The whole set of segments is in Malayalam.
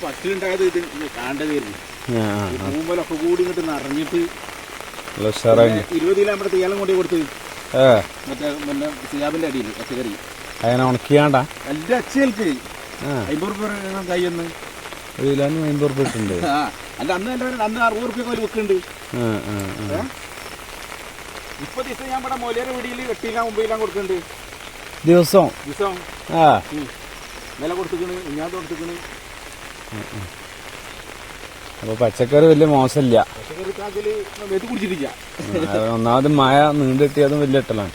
ഇത് കൂടി ഇങ്ങോട്ട് നിറഞ്ഞിട്ട് നല്ല ഉഷാറായി. ഇരുപത് കിലോ നമ്മുടെ തീയാളം കൊണ്ടേ കൊടുത്ത് ഏ മറ്റേ പിന്നെ സിയാബിന്റെ അടിയിൽ പച്ചക്കറി അങ്ങനെ ഉണക്കിയാണ്ടാ? നല്ല അച്ചേൽക്ക് ആ. അമ്പത് റുപ്യ കൈയൊന്ന് ഒരു കിലോന് അമ്പത് റുപ്യ ഇട്ടുണ്ട്. ആ. അല്ല അന്ന് എന്റെ അന്ന് അറുപത് റുപ്യ പോലെ വെക്കുന്നുണ്ട് ആ ആ ആ. ഇപ്പൊ ദിവസം ഞാൻ ഇവിടെ വീടിയിൽ എട്ടിലാം ഒമ്പതിലാം കൊടുക്കുന്നുണ്ട്. ദിവസം? ദിവസം. ആ. വില കൊടുത്തിക്കണ് ഞാൻ കൊടുത്തിക്കണ് അപ്പൊ പച്ചക്കറി വലിയ മോശമില്ല. അത് ഒന്നാമത് മഴ നീണ്ടെത്തിയതും വലിയ ഇട്ടലാണ്.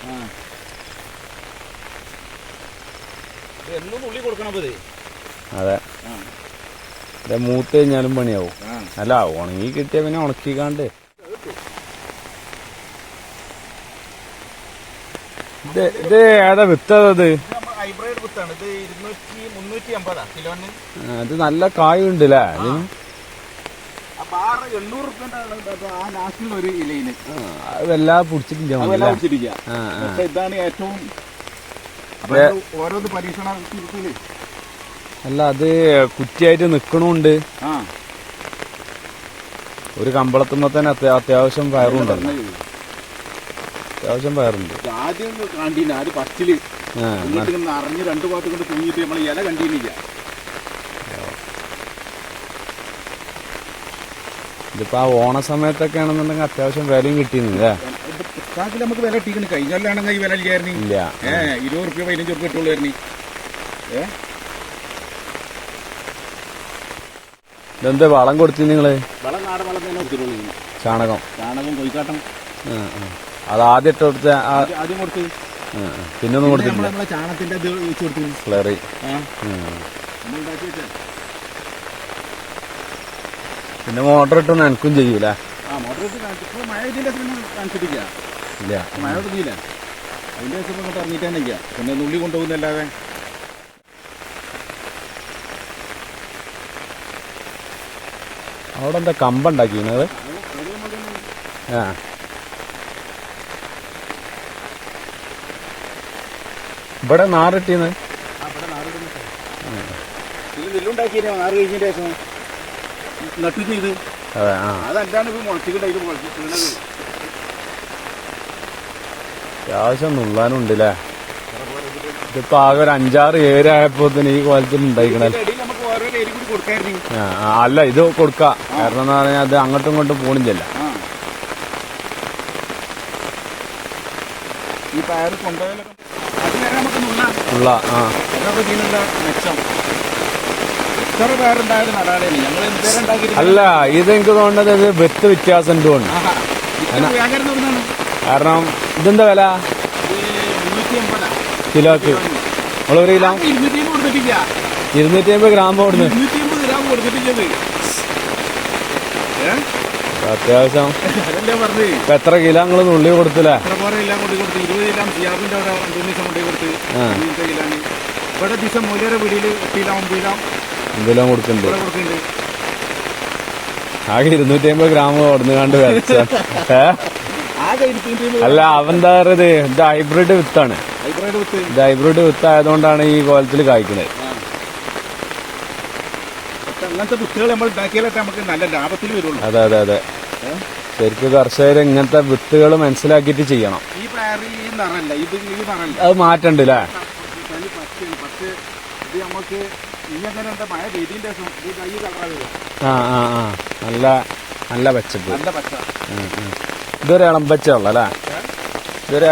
അതെ. ഇത് മൂത്ത് കഴിഞ്ഞാലും പണിയാവും. അല്ല ഉണങ്ങി കിട്ടിയ പിന്നെ ഉണക്കിക്കാണ്ട്. ഇത് ഇത് ഏതാ വിത്തത് ഹൈബ്രിഡ് വിത്താണ്. ഇത് ഇരുന്നൂറ്റി അമ്പതാ കിലോന് ഇത് നല്ല കായുണ്ട് അല്ലേ ഇതിന് അപ്പൊ ആറ് എണ്ണൂറ് റുപ്യന്റെ ആ ലാസ്റ്റിൽ ഒരു അത് വല്ലാതെ പിടിച്ചിട്ടില്ല. അത് പക്ഷെ ഇതാണ് ഏറ്റവും ഓരോന്ന് പരീക്ഷണ? അല്ല അത് കുറ്റിയായിട്ട് നിക്കണുണ്ട്. ഒരു കമ്പളത്തുമ്പോ തന്നെ അത്യാവശ്യം പറഞ്ഞത്. അത്യാവശ്യം പയറുണ്ട് ആദ്യം ഒന്ന് കണ്ടീന് ആദ്യം പച്ചിൽ. ആ എന്നിട്ട് ഇങ്ങനെ അറിഞ്ഞ് രണ്ടു പാട്ട് കൊണ്ട് തൂങ്ങിയിട്ട് നമ്മൾ ഇല കണ്ടീനില്ല. ഇതിപ്പോ ആ ഓണ സമയത്തൊക്കെ ആണെന്നുണ്ടെങ്കിൽ അത്യാവശ്യം വിലയും കിട്ടിയിരുന്നില്ലേ? കാക്കിൽ നമുക്ക് വില ഇട്ടിക്കണ് കഴിഞ്ഞാലാണെങ്കിൽ ഈ വില ഇല്ലായിരുന്നു. ഇല്ല. ഏ ഇരുപത് റുപ്യ പതിനഞ്ച് റുപ്യ ഇട്ടുള്ളായിരുന്നു ഏ? ഇതെന്താ വളം കൊടുത്തു നിങ്ങൾ? വളം നാടൻ വളം തന്നെ കൊടുത്തിട്ടുള്ളൂ. ചാണകം. ചാണകം കൊയ്ക്കാട്ടം. ആ, ആ. അത് ആദ്യം ഇട്ട് കൊടുത്ത ആ, ആദ്യം- ആദ്യം കൊടുത്ത്. ആ, ആ. പിന്നൊന്നും നമ്മൾ കൊടുത്തിട്ടില്ല ഇത് വെച്ച് കൊടുത്തു. സ്ലറി ആ. ആ. നമ്മൾ ഉണ്ടാക്കി വെച്ചാ പിന്നെ മോട്ടർ ഇട്ട് നനക്കും ചെയ്യൂല. മോട്ടർ കാണിച്ചു ഇപ്പോൾ മഴ ഇതിന്റെ പിന്നെ കാണിച്ചിട്ടില്ല ഇല്ല. മഴ ഒതുങ്ങിയില്ല അതിന്റെ ദിവസം ഇങ്ങോട്ട് ഇറങ്ങിയിട്ട് തന്നെ ഇല്ല. പിന്നെ നുള്ളി കൊണ്ടുപോകുന്നല്ലാതെ. അവിടെ എന്താ കമ്പുണ്ടാക്കി നിങ്ങൾ ആ. ഇവിടെ നാറിട്ടീന്ന്. അതെ ആ. അത്യാവശ്യം നുള്ളാനുണ്ടല്ലേ? ഇതിപ്പോ ആകെ ഒരു അഞ്ചാറ് ഏരായപ്പോ ആയപ്പോ തന്നെ ഈ കോലത്തിൽ ഉണ്ടായിക്കണേ. അല്ല ഇത് കൊടുക്കാം. കാരണം എന്ന് പറഞ്ഞാൽ അത് അങ്ങോട്ടും ഇങ്ങോട്ടും പോണില്ലല്ല. ഈ പയർ കൊണ്ടുപോയാലൊക്കെ അത് വരെ നമുക്ക് നുള്ളാം ഉള്ള ആ. അല്ല ഇതെനിക്ക് തോന്നുന്നത് ഇത് വെത്ത് വ്യത്യാസം ഉണ്ട്. കാരണം ഇതെന്താ വില? കിലോക്ക് മുന്നൂറ്റി ഒരു കിലോ? ഇരുന്നൂറ്റി അമ്പത് ഗ്രാമ്പ് ഇരുന്നൂറ്റി അത്യാവശ്യം ഇപ്പൊ എത്ര കിലോ നിങ്ങൾ നുള്ളി കൊടുത്തില്ലേ? ഇവിടെ ദിവസം എന്തെല്ലാം കൊടുക്കുന്നുണ്ട്. ആകെ ഇരുന്നൂറ്റി അമ്പത് ഗ്രാം ഓടുന്നു കണ്ട് ഇരുപത്തി അല്ല അവന്താ പറയുന്നത്? ഇത് ഹൈബ്രിഡ് വിത്താണ്. ഹൈബ്രിഡ് വിത്ത്. ഇത് ഹൈബ്രിഡ് വിത്ത് ആയതുകൊണ്ടാണ് ഈ കോലത്തിൽ കായ്ക്കുന്നത് അങ്ങനത്തെ വിത്തുകൾ നമ്മൾ ഉണ്ടാക്കിയാലൊക്കെ നമുക്ക് നല്ല ലാഭത്തിൽ വരുള്ളൂ. അതെ അതെ അതെ? ശരിക്കും കർഷകർ ഇങ്ങനത്തെ വിത്തുകൾ മനസ്സിലാക്കിയിട്ട് ചെയ്യണം. ഈ പയർ ഈ നിറല്ല ഇത് ഈ നിറല്ല. അത് മാറ്റണ്ട് അല്ലേ തനി പച്ചയാണ്. പക്ഷേ ഇത് നമുക്ക് ഈ അങ്ങനെ എന്താ മഴ പെയ്തിന്റെ ശേഷം ഈ കളറാ വരിക ആ ആ ആ. നല്ല നല്ല പച്ചപ്പ്. നല്ല പച്ച. ഇതൊരു ഇളം പച്ച. ഉള്ള അല്ലേ ഇതൊരു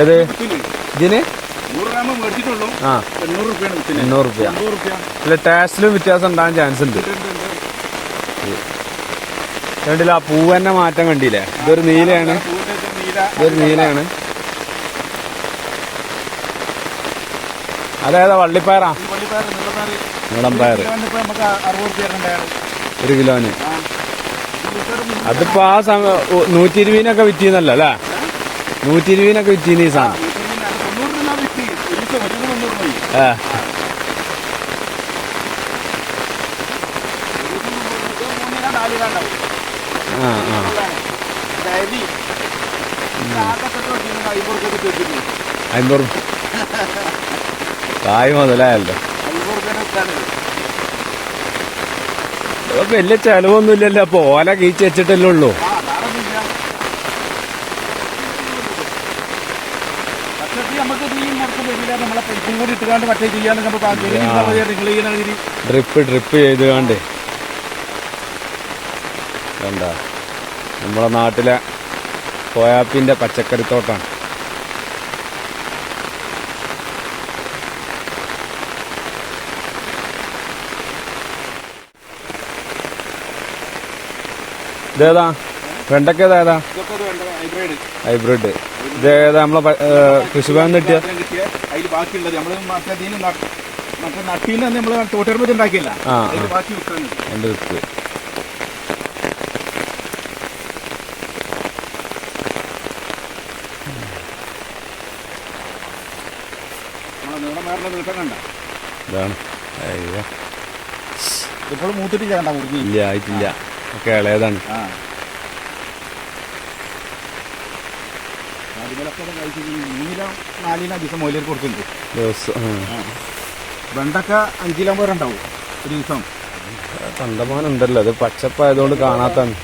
ഏത്? ഇതിന്? എണ്ണൂറ് റുപ്യ അല്ല ടേസ്റ്റിലും വ്യത്യാസം ഉണ്ടാകാൻ ചാൻസ് ഉണ്ട്. കണ്ടില്ല ആ പൂവ് തന്നെ മാറ്റം കണ്ടില്ലേ ഇതൊരു നീലയാണ്. നീല. ഇതൊരു നീലയാണ്. അതേതാ വള്ളിപ്പയറാ. നീളംപയർ ഒരു കിലോന്. അതിപ്പോ ആ സമയം നൂറ്റി ഇരുപതിനൊക്കെ വിറ്റീന്നല്ലോ അല്ലേ? നൂറ്റി ഇരുപതിനൊക്കെ വിറ്റീന്ന് ഈ സാധനം ലിറ്ററിന് അത് തൊണ്ണൂറ് രൂപ വിറ്റ് ഒരു ദിവസം ഒരു തൊണ്ണൂറ് പോയി ഏ മൂന്നിനാ നാല് രണ്ടാവും ആ ആ ഡയറി ആകെ അയ്യൂറ് റുപ്യ തീർത്തിട്ടുണ്ട് ഇപ്പൊ വലിയ ചെലവൊന്നുമില്ലല്ലോ അപ്പൊ ഓല കീച്ച് വെച്ചിട്ടല്ലേ ഉള്ളൂ ആ വേറൊന്നുമില്ല പക്ഷേ ഇത് നമുക്ക് ഇത് ഈ മുടക്കം വരില്ല നമ്മളെ പൈപ്പും കൂടി ഇട്ടുകൊണ്ട് മറ്റേ ചെയ്യാൻ രീതി ഡ്രിപ്പ് ഡ്രിപ്പ് ചെയ്ത് കണ്ട് കണ്ട നമ്മളെ നാട്ടിലെ കോയാപ്പിന്റെ പച്ചക്കറിത്തോട്ടാണ്. ഇതേതാ? വെണ്ടക്കേതാ ഏതാ? ഇതൊക്കെ ഹൈബ്രിഡ് ഹൈബ്രിഡ് ഇത് ഏതാ നമ്മളെ കൃഷിഭവൻ കിട്ടിയ അതിൽ ബാക്കിയുള്ളത്. നമ്മൾ മറ്റേ മറ്റേ നട്ടീന്ന് നമ്മൾ തോട്ടർമതി ഉണ്ടാക്കിയില്ല. ബാക്കി എന്റെ വിത്ത്. നമ്മളെ കണ്ട. ഇതാണ്. അയ്യോ. ഇപ്പോൾ മൂത്തിട്ട് ചെയ്യണ്ട മുറുകി ഇല്ല ആയിട്ടില്ല. ഒക്കെ ഇളയതാണ്. ആ. അതിലൊക്കെ കഴിച്ചിട്ട് മൂന്നിലോ നാലിലോ ദിവസം മൊയിലേർ കൊടുക്കുന്നുണ്ട്. വെണ്ടക്ക അഞ്ചിലോ ഉണ്ടാവും. ഒരു ദിവസം. കണ്ടമാനുണ്ടല്ലോ അത് പച്ചപ്പായതുകൊണ്ട് കാണാത്താണ്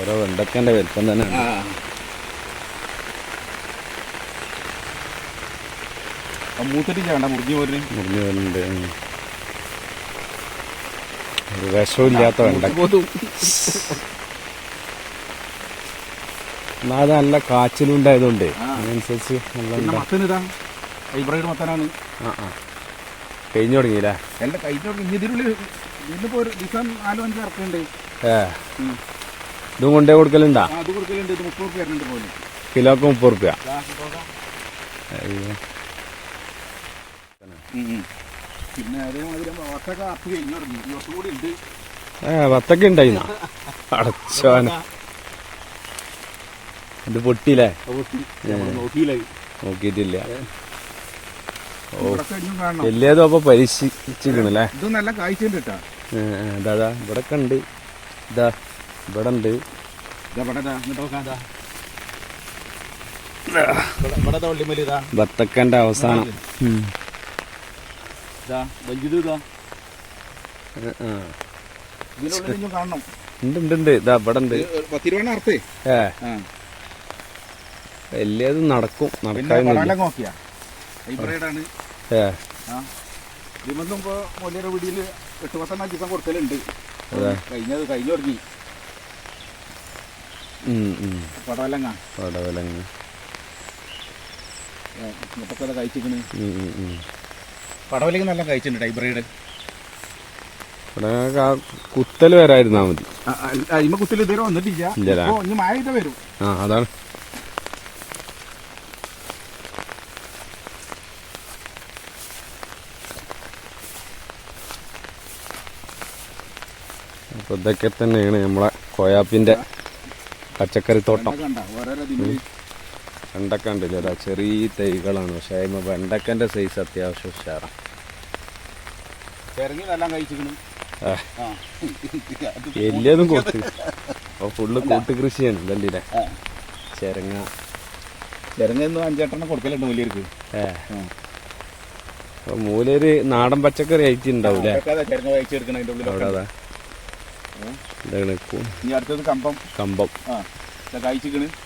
ഓരോ വെണ്ടക്കന്റെ വലിപ്പം അപ്പൊ മൂത്തിട്ട് ചെയ്യണ്ട മുറിഞ്ഞു പോരുന്നു. മുറിഞ്ഞു. ഒരു വിഷമില്ലാത്ത വെണ്ട. അത് നല്ല കാച്ചിലും ഉണ്ടായതുകൊണ്ട് അതിനനുസരിച്ച് നല്ല ഹൈബ്രിഡ് മത്തനാണ്. ആ ആ. കഴിഞ്ഞു തുടങ്ങിയില്ലേ? ഇതിനുള്ളിൽ ഒരു ദിവസം നാലും അഞ്ച് ഇറക്കുന്നുണ്ട് ഏ. ഇതും കൊണ്ടേ കൊടുക്കലുണ്ടാ? അത് കൊടുക്കലുണ്ട്. ഇത് മുപ്പത് റുപ്യ വരുന്നുണ്ട് പോലും. കിലോക്ക് മുപ്പത് റുപ്യ അയ്യോ. പിന്നെ അതേമാതിരി ഒട്ടൊക്കെ അപ്പ് കഴിഞ്ഞു തുടങ്ങി ദിവസം കൂടി ഉണ്ട്. ഏ വത്തക്ക അടച്ചോന. പൊട്ടിയില്ലേ? നോക്കിയിട്ടില്ല. വലിയതും അപ്പൊ പരീക്ഷിച്ചിക്കണല്ലേ ഇത് നല്ല കാഴ്ചയുണ്ട് കേട്ടാ. ഇതാ ഇവിടെ ഉണ്ട്. ഇതാ ഇവിടെ ഉണ്ട്. ഇതാ ഇവിടെ ഇതാ വൈദ്യുതി ഇതാ. ഇതിനുള്ളിൽ കാണണം. ഉണ്ട് ഉണ്ട് ഉണ്ട്. ഇതാ ഇവിടെ ഉണ്ട്. അർത്ഥേ ഏ വലിയതും നടക്കും പടലം നോക്കിയാ? ഹൈബ്രിഡാണ്. ഏ. ഇതിമൊന്നും ഇപ്പൊ മൊല്ലിയുടെ വീടിയിൽ എട്ട് പത്തെണ്ണം ചിക്കൻ കൊടുക്കലുണ്ട്. അതെ. കഴിഞ്ഞത് കഴിഞ്ഞു തുടങ്ങി. പടവലങ്ങ. പടവലങ്ങ. കഴിച്ചിക്കണ് പടവലങ്ങ നല്ല കഴിച്ചിട്ടുണ്ട് ഹൈബ്രിഡ് ഇവിടെ ആ കുത്തൽ വരായിരുന്നാ മതി. അരിമ കുത്തിൽ ഇതുവരെ വന്നിട്ടില്ല. ഇനി മഴ ഇത് വരും. ആ അതാണ്. അപ്പൊ ഇതൊക്കെ തന്നെയാണ് നമ്മളെ കോയാപ്പിന്റെ പച്ചക്കറി തോട്ടം. കണ്ട? ഓരോരോ വെണ്ടക്ക ഉണ്ടല്ലോ അതാ ചെറിയ തൈകളാണ്. പക്ഷെ അതിന് വെണ്ടക്കന്റെ സൈസ് അത്യാവശ്യം ഉഷാറാണ് എല്ലതും കൊടുത്ത് അപ്പൊ ഫുള്ള് കൂട്ടുകൃഷിയാണ് ഇതല്ലേ. ചെരങ്ങ. ചെരങ്ങൊന്നും അഞ്ചേട്ടെണ്ണം കൊടുക്കലുണ്ട് മൂലർക്ക്. അപ്പൊ മൂലര് നാടൻ പച്ചക്കറി ആയിട്ട് ഉണ്ടാവൂലേ അവിടെ കമ്പം. കമ്പം ആ ഇത് കഴിച്ചിക്കണ് കമ്പം ഈമലും കൊല്ലാൻ നിൽക്കണ്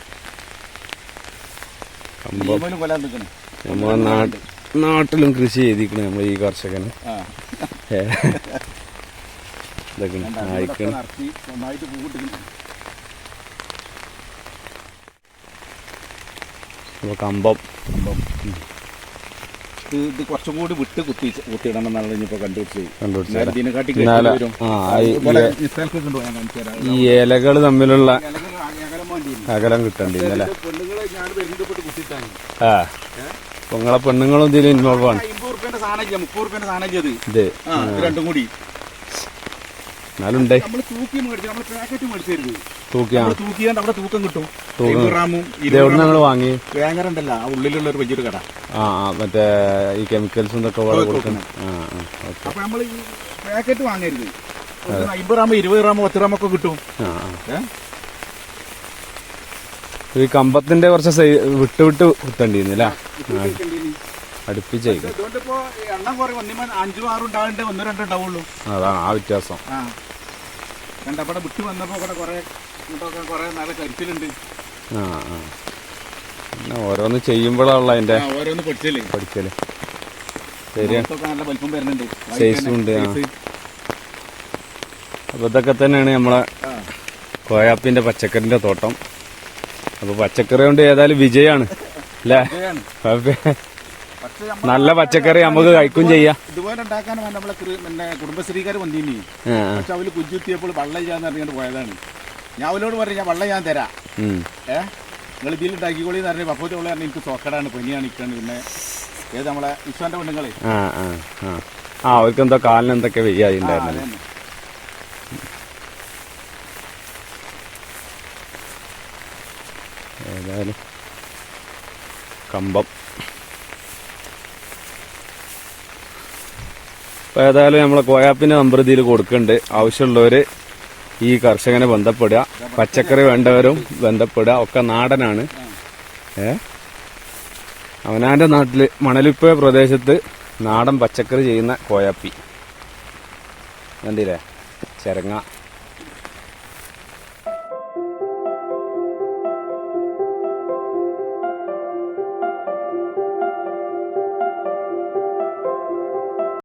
നമ്മളെ നാട്ട് നാട്ടിലും കൃഷി ചെയ്തിരിക്കണേ നമ്മൾ ഈ കർഷകന്. ആയിക്കണ്. കമ്പം. ഇത് കുറച്ചും കൂടി വിട്ട് കുത്തി കുത്തിയിടണം എന്നാണ് ഇനിയിപ്പോ കണ്ടുപിടിച്ചത്. ഈ ഇലകൾ തമ്മിലുള്ള ഇലകൾ അകലം കിട്ടണ്ടേ അകലം കിട്ടണ്ടി ഇന്നലെ ആ. നിങ്ങളെ പെണ്ണുങ്ങളും ഇതിൽ ഇൻവോൾവ് ആണ്. രണ്ടും കൂടി. വാങ്ങി ഉള്ളിലുള്ള ഒരു വലിയൊരു കട. ആ മറ്റേ ഈ കെമിക്കൽസും ഇതൊക്കെ കൊടുക്കണം. അപ്പൊ നമ്മൾ പാക്കറ്റ് വാങ്ങരുത്. അമ്പത് ഗ്രാമോ ഇരുപത് ഗ്രാമോ പത്ത് ഗ്രാമോ ഒക്കെ കിട്ടും? ഈ കമ്പത്തിന്റെ കുറച്ച് സൈ വിട്ട് വിട്ട് ഉണ്ടാവുള്ളൂ. അതാണ് ആ വ്യത്യാസം. ആ. കണ്ടപ്പടെ വിട്ട് വന്നപ്പോ ഇവിടെ കുറെ ഇതൊക്കെ കുറെ നല്ല ആ ഓരോന്ന് ചെയ്യുമ്പോഴുള്ള അതിന്റെ ഓരോന്ന് പൊടിച്ചല്ലേ പഠിക്കൽ ഉം ഉണ്ട്. അപ്പൊ ഇതൊക്കെ തന്നെയാണ് നമ്മളെ. കോയാപ്പിന്റെ പച്ചക്കറിന്റെ തോട്ടം. അപ്പൊ പച്ചക്കറി കൊണ്ട് ഏതായാലും വിജയാണ്. അല്ലേ? നല്ല പച്ചക്കറി നമുക്ക് കഴിക്കും ചെയ്യാം. ഇതുപോലെ ഉണ്ടാക്കാൻ നമ്മളെ പിന്നെ കുടുംബശ്രീക്കാർ വന്നിനി. പക്ഷെ അവർ കുഞ്ചുത്തിയപ്പോൾ വള്ളം ചെയ്യാന്ന് പറഞ്ഞുകൊണ്ട് പോയതാണ്. ഞാൻ അവരോട് പറഞ്ഞു ഞാൻ വള്ളം ഞാൻ തരാം. ഉം. ഏ? നിങ്ങൾ ഇതിൽ ഉണ്ടാക്കിക്കോളി എന്ന് പറഞ്ഞു പപ്പൂത്തെ ഉള്ള പറഞ്ഞു എനിക്ക് സോക്കടാണ് പനിയാണ് നിൽക്കുന്നത് പിന്നെ ഏത് നമ്മളെ വിശ്വാന്റെ പെണ്ണുങ്ങളെ. ആ അവർക്ക് എന്തോ കാലിന് എന്തൊക്കെ ആ, വെയ്യാതിണ്ടായിരുന്നു അതന്നെ. ഏതായാലും. കമ്പം. അപ്പോൾ ഏതായാലും നമ്മളെ കോയാപ്പിന്റെ നമ്പർ ഇതിൽ കൊടുക്കുന്നുണ്ട് ആവശ്യമുള്ളവർ ഈ കർഷകനെ ബന്ധപ്പെടുക. പച്ചക്കറി വേണ്ടവരും ബന്ധപ്പെടുക. ഒക്കെ നാടനാണ്. ഏ? അവനാന്റെ നാട്ടിൽ മണലിപ്പുഴ പ്രദേശത്ത് നാടൻ പച്ചക്കറി ചെയ്യുന്ന കോയാപ്പി. കണ്ടില്ലേ? ചെരങ്ങ.